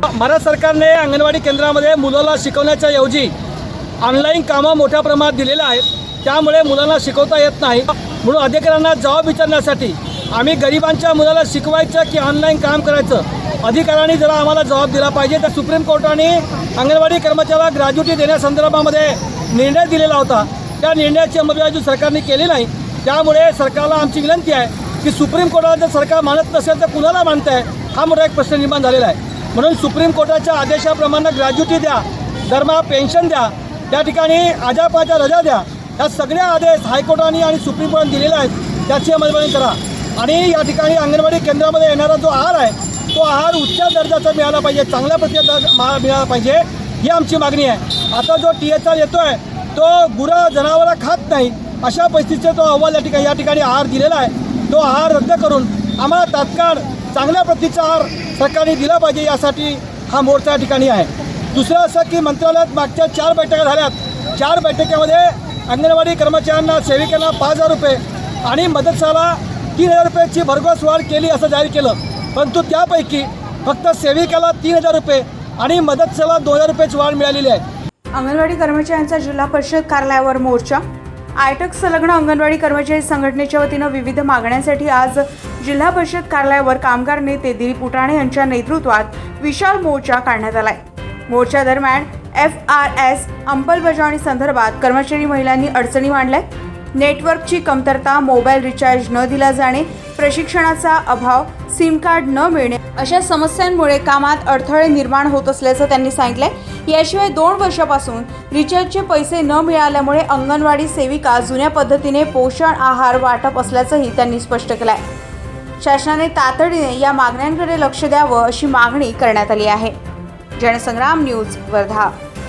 भारत सरकारने अंगणवाडी केंद्रामध्ये मुलाला शिकवण्याच्या ऐवजी ऑनलाईन कामं मोठ्या प्रमाणात दिलेलं आहेत. त्यामुळे मुलांना शिकवता येत नाही. म्हणून अधिकाऱ्यांना जबाब विचारण्यासाठी आम्ही गरिबांच्या मुलाला शिकवायचं की ऑनलाईन काम करायचं? अधिकाऱ्यांनी जरा आम्हाला जबाब दिला पाहिजे. तर सुप्रीम कोर्टाने अंगणवाडी कर्मचाऱ्याला ग्रॅज्युटी देण्यासंदर्भामध्ये निर्णय दिलेला होता. त्या निर्णयाची अंमलबजावणी सरकारने केली नाही. त्यामुळे सरकारला आमची विनंती आहे की सुप्रीम कोर्टाला जर सरकार मानत नसेल तर कुणाला मानत आहे हा मोठा एक प्रश्न निर्माण झालेला आहे. म्हणून सुप्रीम कोर्टाच्या आदेशाप्रमाणे ग्रॅज्युटी द्या दरमहा पेन्शन द्या त्या ठिकाणी आजापाच्या रजा द्या. या सगळ्या आदेश हायकोर्टाने आणि सुप्रीम कोर्टाने दिलेले आहेत त्याची अंमलबजावणी करा. आणि या ठिकाणी अंगणवाडी केंद्रामध्ये येणारा जो आहार आहे तो आहार उच्च दर्जाचा मिळाला पाहिजे चांगल्या प्रतीचा मिळाला पाहिजे ही आमची मागणी आहे. आता जो टी एच आर येतो आहे तो गुरा जनावरं खात नाही अशा परिस्थितीचा तो अहवाल या ठिकाणी या ठिकाणी आहार दिलेला आहे. तो आहार रद्द करून आम्हाला तात्काळ चांगल्या प्रतिचार सरकारने दिला पाहिजे यासाठी हा मोर्चा या ठिकाणी आहे. दुसरं असं की मंत्रालयात मागच्या चार बैठका झाल्यात. चार बैठकीमध्ये अंगणवाडी कर्मचाऱ्यांना सेविकांना पाच हजार रुपये आणि मदतसाला तीन हजार रुपयाची भरघोस वाढ केली असं जाहीर केलं. परंतु त्यापैकी फक्त सेविकाला तीन हजार रुपये आणि मदतसाला दोन हजार रुपयाची वाढ मिळालेली आहे. अंगणवाडी कर्मचाऱ्यांचा जिल्हा परिषद कार्यालयावर मोर्चा. आयटक संलग्न अंगणवाडी कर्मचारी संघटनेच्या वतीनं विविध मागण्यांसाठी आज जिल्हा परिषद कार्यालयावर कामगार नेते दिलीप उटाणे यांच्या नेतृत्वात विशाल मोर्चा काढण्यात आलाय. मोर्चा दरम्यान एफ आर एस अंमलबजावणी संदर्भात कर्मचारी महिलांनी अडचणी मांडल्या नेटवर्कची कमतरता मोबाईल रिचार्ज न दिला जाणे प्रशिक्षणाचा अभाव सिम कार्ड न मिळणे. अशा समस्यांमुळे कामात अडथळे निर्माण होत असल्याचं त्यांनी सांगितलंय. याशिवाय दोन वर्षापासून रिचार्जचे पैसे न मिळाल्यामुळे अंगणवाडी सेविका जुन्या पद्धतीने पोषण आहार वाटप असल्याचंही त्यांनी स्पष्ट केलंय. शासनाने तातडीने या मागण्यांकडे लक्ष द्यावं अशी मागणी करण्यात आली आहे. जनसंग्राम न्यूज वर्धा.